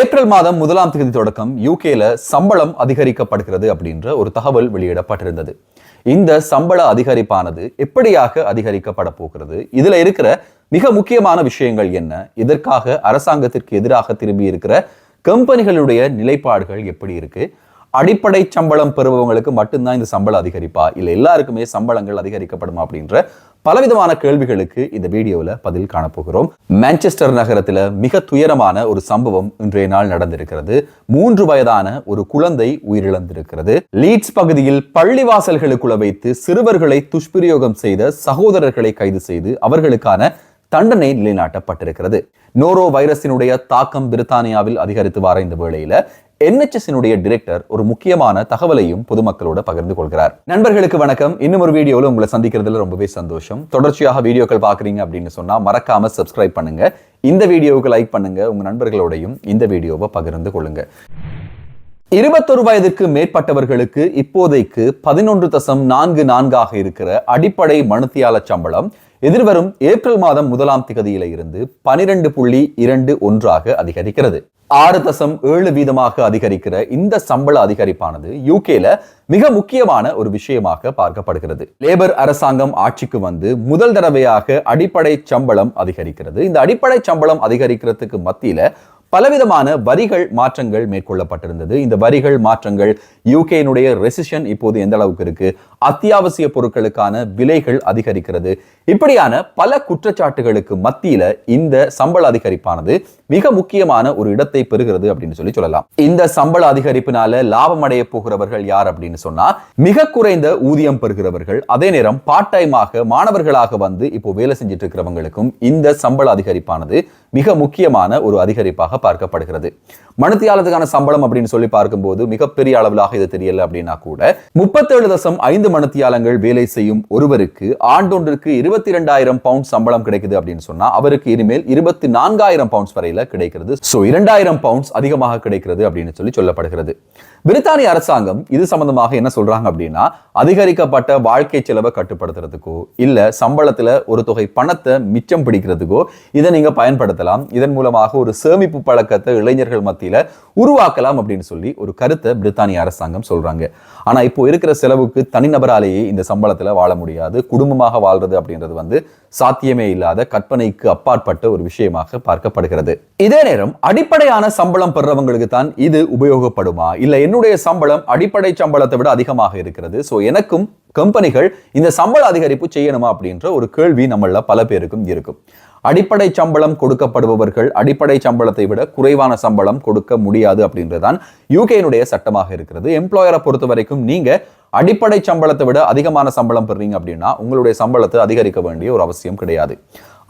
April மாதம் முதலாம் தேதி தொடக்கம் யூகேல சம்பளம் அதிகரிக்கப்படுகிறது அப்படின்ற ஒரு தகவல் வெளியிடப்பட்டிருந்தது. இந்த சம்பள அதிகரிப்பானது எப்படியாக அதிகரிக்கப்பட போகிறது? இதுல இருக்கிற மிக முக்கியமான விஷயங்கள் என்ன? இதற்காக அரசாங்கத்திற்கு எதிராக திரும்பி இருக்கிற கம்பெனிகளுடைய நிலைப்பாடுகள் எப்படி இருக்கு? அடிப்படை சம்பளம் பெறுபவங்களுக்கு மட்டும்தான் இந்த சம்பளம் அதிகரிப்பா? இல்ல எல்லாருக்குமே சம்பளங்கள் அதிகரிக்கப்படுமா? அப்படின்ற பலவிதமான கேள்விகளுக்கு இந்த வீடியோவில் பதில் காணப்போகிறோம். மான்செஸ்டர் நகரத்தில் மிக துயரமான ஒரு சம்பவம் இன்றைய நாள் நடந்திருக்கிறது. மூன்று வயதான ஒரு குழந்தை உயிரிழந்திருக்கிறது. லீட்ஸ் பகுதியில் பள்ளிவாசல்களுக்குள்ள வைத்து சிறுவர்களை துஷ்பிரயோகம் செய்த சகோதரர்களை கைது செய்து அவர்களுக்கான தண்டனை நிலைநாட்டப்பட்டிருக்கிறது. நோரோ வைரஸினுடைய தாக்கம் பிரித்தானியாவில் அதிகரித்து வர இந்த வேளையில என்ஹெச்எஸ்னுடைய டிரெக்டர் ஒரு முக்கியமான தகவலையும் பொதுமக்களோட பகிர்ந்து கொள்கிறார். நண்பர்களுக்கு வணக்கம். இன்னும் ஒரு வீடியோவில் உங்களை சந்திக்கிறதுல ரொம்பவே சந்தோஷம். தொடர்ச்சியாக வீடியோக்கள் பார்க்குறீங்க அப்படின்னு சொன்னால் மறக்காம சப்ஸ்கிரைப் பண்ணுங்க. இந்த வீடியோவுக்கு லைக் பண்ணுங்க. உங்க நண்பர்களோடையும் இந்த வீடியோவை பகிர்ந்து கொள்ளுங்க. இருபத்தொரு வயதுக்கு மேற்பட்டவர்களுக்கு இப்போதைக்கு பதினொன்று தசம் நான்கு நான்காக இருக்கிற அடிப்படை மனுத்தியால சம்பளம் எதிர்வரும் ஏப்ரல் மாதம் முதலாம் திகதியில இருந்து பனிரெண்டு புள்ளி இரண்டு ஒன்றாக அதிகரிக்கிறது. ஆறு தசம் ஏழு வீதமாக அதிகரிக்கிற இந்த சம்பள அதிகரிப்பானது யூகேல மிக முக்கியமான ஒரு விஷயமாக பார்க்கப்படுகிறது. லேபர் அரசாங்கம் ஆட்சிக்கு வந்து முதல் தடவையாக அடிப்படை சம்பளம் அதிகரிக்கிறது. இந்த அடிப்படை சம்பளம் அதிகரிக்கிறதுக்கு மத்தியில பலவிதமான வரிகள் மாற்றங்கள் மேற்கொள்ளப்பட்டிருந்தது. இந்த வரிகள் மாற்றங்கள் யூகேனுடைய ரெசிஷன் இப்போது எந்த அளவுக்கு இருக்கு? அத்தியாவசிய பொருட்களுக்கான விலைகள் அதிகரிக்கிறது. இப்படியான பல குற்றச்சாட்டுகளுக்கு மத்தியில இந்த சம்பள அதிகரிப்பானது மிக முக்கியமான ஒரு இடத்தை பெறுகிறது அப்படின்னு சொல்லி சொல்லலாம். இந்த சம்பள அதிகரிப்பினால லாபம் அடைய போகிறவர்கள் யார் அப்படின்னு சொன்னா மிக குறைந்த ஊதியம் பெறுகிறவர்கள் அதே நேரம் பார்ட் டைமாக மாணவர்களாக வந்து இப்போ வேலை செஞ்சுட்டு இருக்கிறவங்களுக்கும் இந்த சம்பள அதிகரிப்பானது மிக முக்கியமான ஒரு அதிகரிப்பாக பார்க்கப்படுகிறது. மனுத்தியாளத்துக்கான சம்பளம் அப்படின்னு சொல்லி பார்க்கும்போது மிகப்பெரிய அளவிலாக இது தெரியல அப்படின்னா கூட முப்பத்தேழு தசம் ஐந்து மனுத்தியாளங்கள் வேலை செய்யும் ஒருவருக்கு ஆண்டொன்றுக்கு இருபத்தி இரண்டாயிரம் பவுண்ட் சம்பளம் கிடைக்குது அப்படின்னு சொன்னா அவருக்கு இனிமேல் இருபத்தி நான்காயிரம் பவுண்ட்ஸ் வரையில கிடைக்கிறது. சோ இரண்டாயிரம் பவுண்ட்ஸ் அதிகமாக கிடைக்கிறது அப்படின்னு சொல்லி சொல்லப்படுகிறது. பிரித்தானிய அரசாங்கம் இது சம்பந்தமாக என்ன சொல்றாங்க அப்படின்னா அதிகரிக்கப்பட்ட வாழ்க்கை செலவை கட்டுப்படுத்துறதுக்கோ இல்ல சம்பளத்துல ஒரு தொகை பணத்தை மிச்சம் பிடிக்கிறதுக்கோ இதை நீங்க பயன்படுத்தலாம். இதன் மூலமாக ஒரு சேமிப்பு பழக்கத்தை இளைஞர்கள் மத்தியில உருவாக்கலாம் அப்படின்னு சொல்லி ஒரு கருத்தை பிரித்தானிய அரசாங்கம் சொல்றாங்க. ஆனா இப்போ இருக்கிற செலவுக்கு தனிநபராலேயே இந்த சம்பளத்துல வாழ முடியாது. குடும்பமாக வாழ்றது அப்படின்றது வந்து சாத்தியமே இல்லாத கற்பனைக்கு அப்பாற்பட்ட ஒரு விஷயமாக பார்க்கப்படுகிறது. இதே நேரம் அடிப்படையான சம்பளம் பெறவங்களுக்கு தான் இது உபயோகப்படுமா? இல்ல என்னுடைய சம்பளம் அடிப்படை சம்பளத்தை விட அதிகமாக இருக்கிறது. சோ எனக்கும் கம்பெனிகள் இந்த சம்பள அதிகரிப்பு செய்யணுமா அப்படின்ற ஒரு கேள்வி நம்மள பல பேருக்கும் இருக்கும். அடிப்படை சம்பளம் கொடுக்கப்படுபவர்கள் அடிப்படை சம்பளத்தை விட குறைவான சம்பளம் கொடுக்க முடியாது அப்படின்றதுதான் யூகேனுடைய சட்டமாக இருக்கிறது. எம்ப்ளாயரை பொறுத்த வரைக்கும் நீங்க அடிப்படை சம்பளத்தை விட அதிகமான சம்பளம் பெறீங்க அப்படின்னா உங்களுடைய சம்பளத்தை அதிகரிக்க வேண்டிய ஒரு அவசியம் கிடையாது.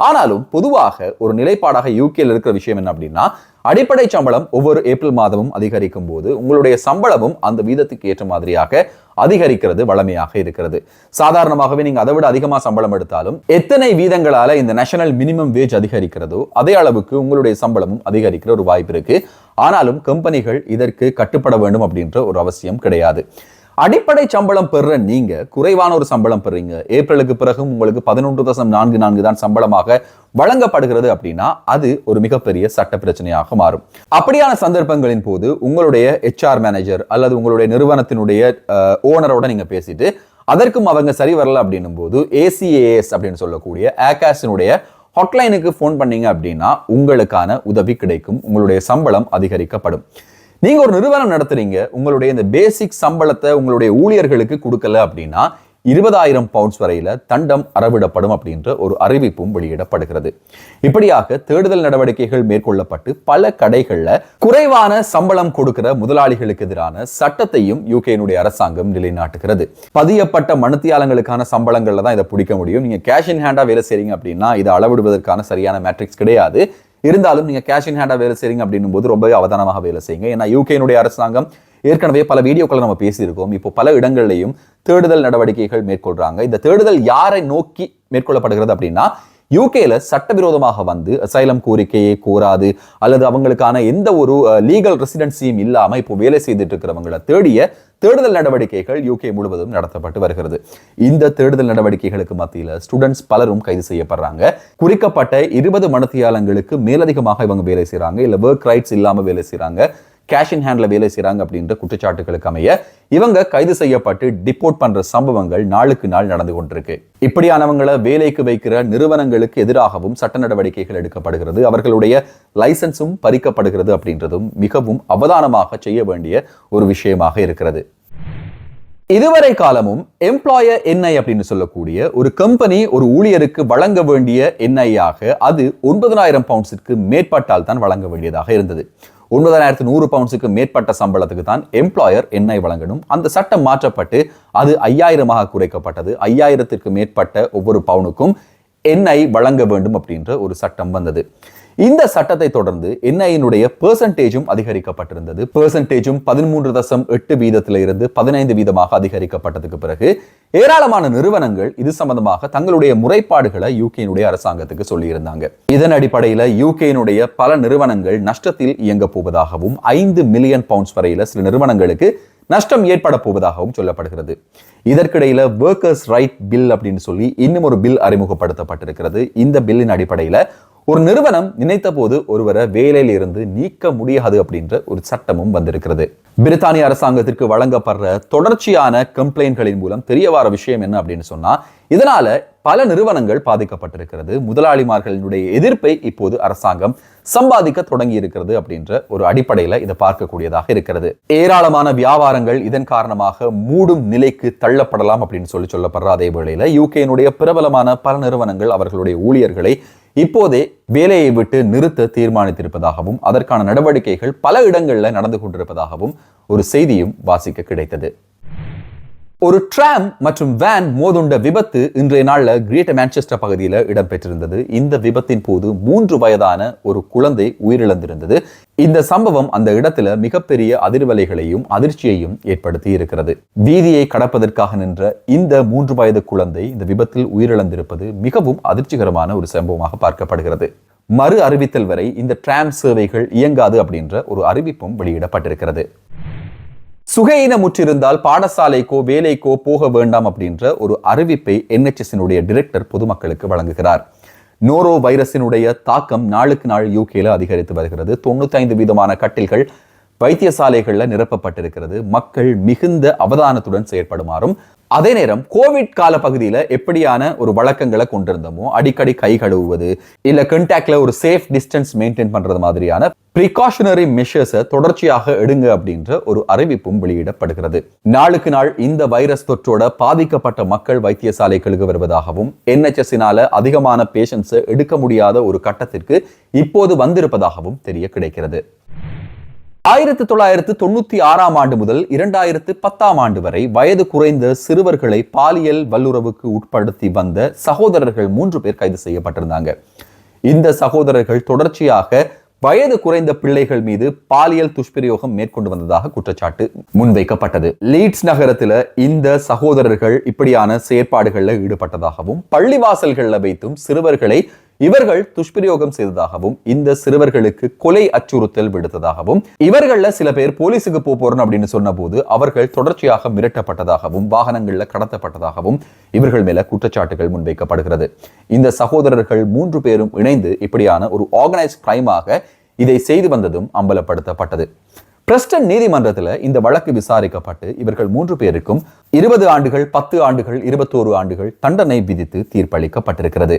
ஆனாலும் பொதுவாக ஒரு நிலைப்பாடாக யூகேல இருக்கிற விஷயம் என்ன அப்படின்னா அடிப்படை சம்பளம் ஒவ்வொரு ஏப்ரல் மாதமும் அதிகரிக்கும் போது உங்களுடைய சம்பளமும் அந்த வீதத்துக்கு ஏற்ற மாதிரியாக அதிகரிக்கிறது வளமையாக இருக்கிறது. சாதாரணமாகவே நீங்க அதை விட அதிகமா சம்பளம் எடுத்தாலும் எத்தனை வீதங்களால இந்த நேஷனல் மினிமம் வேஜ் அதிகரிக்கிறதோ அதே அளவுக்கு உங்களுடைய சம்பளமும் அதிகரிக்கிற ஒரு வாய்ப்பு இருக்கு. ஆனாலும் கம்பெனிகள் இதற்கு கட்டுப்பட வேண்டும் அப்படின்ற ஒரு அவசியம் கிடையாது. அடிப்படை சம்பளம் பெறுற நீங்க குறைவான ஒரு சம்பளம் பெறீங்க. ஏப்ரலுக்கு பிறகும் உங்களுக்கு பதினொன்று தசம் நான்கு நான்கு தான் சம்பளமாக வழங்கப்படுகிறது அப்படின்னா அது ஒரு மிகப்பெரிய சட்ட பிரச்சனையாக மாறும். அப்படியான சந்தர்ப்பங்களின் போது உங்களுடைய ஹெச்ஆர் மேனேஜர் அல்லது உங்களுடைய நிறுவனத்தினுடைய ஓனரோட நீங்க பேசிட்டு அதற்கும் அவங்க சரி வரல அப்படின்னும் போது ஏசிஏஎஸ் அப்படின்னு சொல்லக்கூடிய ஆகாஷினுடைய ஹாட்லைனுக்கு ஃபோன் பண்ணீங்க அப்படின்னா உங்களுக்கான உதவி கிடைக்கும். உங்களுடைய சம்பளம் அதிகரிக்கப்படும். நீங்க ஒரு நிறுவனம் நடத்துறீங்க. உங்களுடைய இந்த பேசிக் சம்பளத்தை உங்களுடைய ஊழியர்களுக்கு கொடுக்கல அப்படின்னா இருபதாயிரம் பவுண்ட்ஸ் வரையில தண்டம் அறவிடப்படும் அப்படின்ற ஒரு அறிவிப்பும் வெளியிடப்படுகிறது. இப்படியாக தேடுதல் நடவடிக்கைகள் மேற்கொள்ளப்பட்டு பல கடைகளில் குறைவான சம்பளம் கொடுக்கிற முதலாளிகளுக்கு எதிரான சட்டத்தையும் யூகேனுடைய அரசாங்கம் நிலைநாட்டுகிறது. பதியப்பட்ட மனுத்தியாளங்களுக்கான சம்பளங்கள்ல தான் இதை பிடிக்க முடியும். நீங்க கேஷ் இன் ஹேண்டா வேலை செய்றீங்க அப்படின்னா இதை அளவிடுவதற்கான சரியான மேட்ரிக்ஸ் கிடையாது. இருந்தாலும் நீங்க கேஷ் இன் ஹேண்டா வேலை செய்றீங்க அப்படின்னும் போது ரொம்பவே அவதானமாக வேலை செய்யுங்க. ஏன்னா யூகேனுடைய அரசாங்கம் ஏற்கனவே பல வீடியோக்களை நம்ம பேசியிருக்கோம். இப்போ பல இடங்கள்லையும் தேடுதல் நடவடிக்கைகள் மேற்கொள்றாங்க. இந்த தேடுதல் யாரை நோக்கி மேற்கொள்ளப்படுகிறது அப்படின்னா யூகேல சட்டவிரோதமாக வந்து அசைலம் கோரிக்கையை கோராது அல்லது அவங்களுக்கான எந்த ஒரு லீகல் ரெசிடென்சியும் இல்லாம இப்போ வேலை செய்துட்டு இருக்கிறவங்களை தேடிய தேடுதல் நடவடிக்கைகள் யூகே முழுவதும் நடத்தப்பட்டு வருகிறது. இந்த தேடுதல் நடவடிக்கைகளுக்கு மத்தியில் ஸ்டூடெண்ட்ஸ் பலரும் கைது செய்யப்படுறாங்க. குறிக்கப்பட்ட இருபது மனத்தியாளங்களுக்கு மேலதிகமாக இவங்க வேலை செய்கிறாங்க இல்லை ஒர்க் ரைட்ஸ் இல்லாமல் வேலை செய்கிறாங்க கேஷ் இன் ஹேண்ட்ல வேலை செய்கிறாங்க அப்படின்ற குற்றச்சாட்டுகளுக்கு அமைய இவங்க கைது செய்யப்பட்டு டிப்போர்ட் பண்ற சம்பவங்கள் நாளுக்கு நாள் நடந்து கொண்டிருக்கு. இப்படியானவங்களை வேலைக்கு வைக்கிற நிறுவனங்களுக்கு எதிராகவும் சட்ட நடவடிக்கைகள் எடுக்கப்படுகிறது. அவர்களுடைய லைசன்ஸும் பறிக்கப்படுகிறது அப்படின்றதும் மிகவும் அவதானமாக செய்ய வேண்டிய ஒரு விஷயமாக இருக்கிறது. இதுவரை காலமும் எம்ப்ளாயர் என்ஐ அப்படின்னு சொல்லக்கூடிய ஒரு கம்பெனி ஒரு ஊழியருக்கு வழங்க வேண்டிய என்ஐயாக அது ஒன்பதனாயிரம் பவுண்ட்ஸிற்கு மேற்பட்டால் தான் வழங்க வேண்டியதாக இருந்தது. ஒன்பதாயிரத்து நூறு பவுண்ட்ஸுக்கு மேற்பட்ட சம்பளத்துக்கு தான் எம்ப்ளாயர் எண்ணெய் வழங்கணும். அந்த சட்டம் மாற்றப்பட்டு அது ஐயாயிரமாக குறைக்கப்பட்டது. ஐயாயிரத்திற்கு மேற்பட்ட ஒவ்வொரு பவுனுக்கும் எண்ணெய் வழங்க வேண்டும் அப்படின்ற ஒரு சட்டம் வந்தது. இந்த சட்டத்தை தொடர்ந்து என்ஐயினுடைய பெர்சன்டேஜும் அதிகரிக்கப்பட்டிருந்தது. பெர்சன்டேஜும் பதிமூன்று தசம் எட்டு வீதத்தில் இருந்து பதினைந்து வீதமாக அதிகரிக்கப்பட்டதுக்கு பிறகு ஏராளமான நிறுவனங்கள் இது சம்பந்தமாக தங்களுடைய முறைப்பாடுகளை யூகேனுடைய அரசாங்கத்துக்கு சொல்லியிருந்தாங்க. இதன் அடிப்படையில் யூகேனுடைய பல நிறுவனங்கள் நஷ்டத்தில் இயங்க போவதாகவும் ஐந்து மில்லியன் பவுண்ட்ஸ் வரையில சில நிறுவனங்களுக்கு நஷ்டம் ஏற்பட போவதாகவும் சொல்லப்படுகிறது. இதற்கிடையில ஒர்க்கர்ஸ் ரைட் பில் அப்படின்னு சொல்லி இன்னும் ஒரு பில் அறிமுகப்படுத்தப்பட்டிருக்கிறது. இந்த பில்லின் அடிப்படையில ஒரு நிறுவனம் நினைத்த போது ஒருவரை வேலையில் இருந்து நீக்க முடியாது அப்படின்ற ஒரு சட்டமும் வந்திருக்கிறது. பிரித்தானிய அரசாங்கத்திற்கு வழங்கப்படுற தொடர்ச்சியான கம்ப்ளைண்ட்களின் மூலம் தெரிய வர விஷயம் என்ன அப்படின்னு சொன்னா இதனால பல நிறுவனங்கள் பாதிக்கப்பட்டிருக்கிறது. முதலாளிமார்களினுடைய எதிர்ப்பை இப்போது அரசாங்கம் சம்பாதிக்க தொடங்கி இருக்கிறது அப்படின்ற ஒரு அடிப்படையில இதை பார்க்கக்கூடியதாக இருக்கிறது. ஏராளமான வியாபாரங்கள் இதன் காரணமாக மூடும் நிலைக்கு தள்ளப்படலாம் அப்படின்னு சொல்லி சொல்லப்படுற அதே வேளையில யூகேனுடைய பிரபலமான பல நிறுவனங்கள் அவர்களுடைய ஊழியர்களை இப்போதே வேலையை விட்டு நிறுத்த தீர்மானித்திருப்பதாகவும் அதற்கான நடவடிக்கைகள் பல இடங்களில் நடந்து கொண்டிருப்பதாகவும் ஒரு செய்தியும் வாசிக்க கிடைத்தது. ஒரு ட்ராம் மற்றும் வேன் மோதுண்ட விபத்து இன்றைய நாளில் கிரேட்டர் மான்செஸ்டர் பகுதியில் இடம்பெற்றிருந்தது. இந்த விபத்தின் போது மூன்று வயதான ஒரு குழந்தை உயிரிழந்திருந்தது. இந்த சம்பவம் அந்த இடத்துல மிகப்பெரிய அதிர்வலைகளையும் அதிர்ச்சியையும் ஏற்படுத்தி இருக்கிறது. வீதியை கடப்பதற்காக நின்ற இந்த மூன்று வயது குழந்தை இந்த விபத்தில் உயிரிழந்திருப்பது மிகவும் அதிர்ச்சிகரமான ஒரு சம்பவமாக பார்க்கப்படுகிறது. மறு அறிவித்தல் வரை இந்த டிராம் சேவைகள் இயங்காது அப்படின்ற ஒரு அறிவிப்பும் வெளியிடப்பட்டிருக்கிறது. சுகையினமுற்றிருந்தால் பாடசாலைக்கோ வேலைக்கோ போக வேண்டாம் அப்படின்ற ஒரு அறிவிப்பை என்ஹெச்எஸ்னுடைய டிரெக்டர் பொதுமக்களுக்கு வழங்குகிறார். நோரோ வைரஸினுடைய தாக்கம் நாளுக்கு நாள் யூகேல அதிகரித்து வருகிறது. தொண்ணூத்தி ஐந்து வீதமான கட்டில்கள் வைத்தியசாலைகள்ல நிரப்பப்பட்டிருக்கிறது. மக்கள் மிகுந்த அவதானத்துடன் செயற்படுமாறும் அதே நேரம் கோவிட் கால பகுதியில் எப்படியான ஒரு வழக்கங்களை கொண்டிருந்தோமோ அடிக்கடி கை கழுவுவது இல்ல கண்டாக்டில் ஒரு சேஃப் டிஸ்டன்ஸ் மெயின்டைன் பண்றது மாதிரியான ப்ரிகாஷனரி மெஷர்ஸை தொடர்ச்சியாக எடுங்க அப்படின்ற ஒரு அறிவிப்பும் வெளியிடப்படுகிறது. நாளுக்கு நாள் இந்த வைரஸ் தொற்றோட பாதிக்கப்பட்ட மக்கள் வைத்தியசாலைகளுக்கு வருவதாகவும் என்ஹெச்எஸ்னால அதிகமான பேஷன்ஸை எடுக்க முடியாத ஒரு கட்டத்திற்கு இப்போது வந்திருப்பதாகவும் தெரிய கிடைக்கிறது. ஆயிரத்தி தொள்ளாயிரத்து தொண்ணூத்தி ஆறாம் ஆண்டு முதல் இரண்டாயிரத்து பத்தாம் ஆண்டு வரை வயது குறைந்த சிறுவர்களை பாலியல் வல்லுறவுக்கு உட்படுத்தி வந்த சகோதரர்கள் மூன்று பேர் கைது செய்யப்பட்டிருந்தாங்க. இந்த சகோதரர்கள் தொடர்ச்சியாக வயது குறைந்த பிள்ளைகள் மீது பாலியல் துஷ்பிரயோகம் மேற்கொண்டு வந்ததாக குற்றச்சாட்டு முன்வைக்கப்பட்டது. லீட்ஸ் நகரத்துல இந்த சகோதரர்கள் இப்படியான செயற்பாடுகளில் ஈடுபட்டதாகவும் பள்ளிவாசல்களில் வைத்தும் சிறுவர்களை இவர்கள் துஷ்பிரயோகம் செய்ததாகவும் இந்த சிறுவர்களுக்கு கொலை அச்சுறுத்தல் விடுத்ததாகவும் இவர்கள சில பேர் போலீஸுக்கு போறோம் அப்படின்னு சொன்ன போது அவர்கள் தொடர்ச்சியாக மிரட்டப்பட்டதாகவும் வாகனங்கள்ல கடத்தப்பட்டதாகவும் இவர்கள் மேல குற்றச்சாட்டுகள் முன்வைக்கப்படுகிறது. இந்த சகோதரர்கள் மூன்று பேரும் இணைந்து இப்படியான ஒரு ஆர்கனைஸ்ட் கிரைமாக இதை செய்து வந்ததும் அம்பலப்படுத்தப்பட்டது. பிரஸ்டன் நீதிமன்றத்தில் இந்த வழக்கு விசாரிக்கப்பட்டு இவர்கள் மூன்று பேருக்கும் இருபது ஆண்டுகள் பத்து ஆண்டுகள் இருபத்தோரு ஆண்டுகள் தண்டனை விதித்து தீர்ப்பளிக்கப்பட்டிருக்கிறது.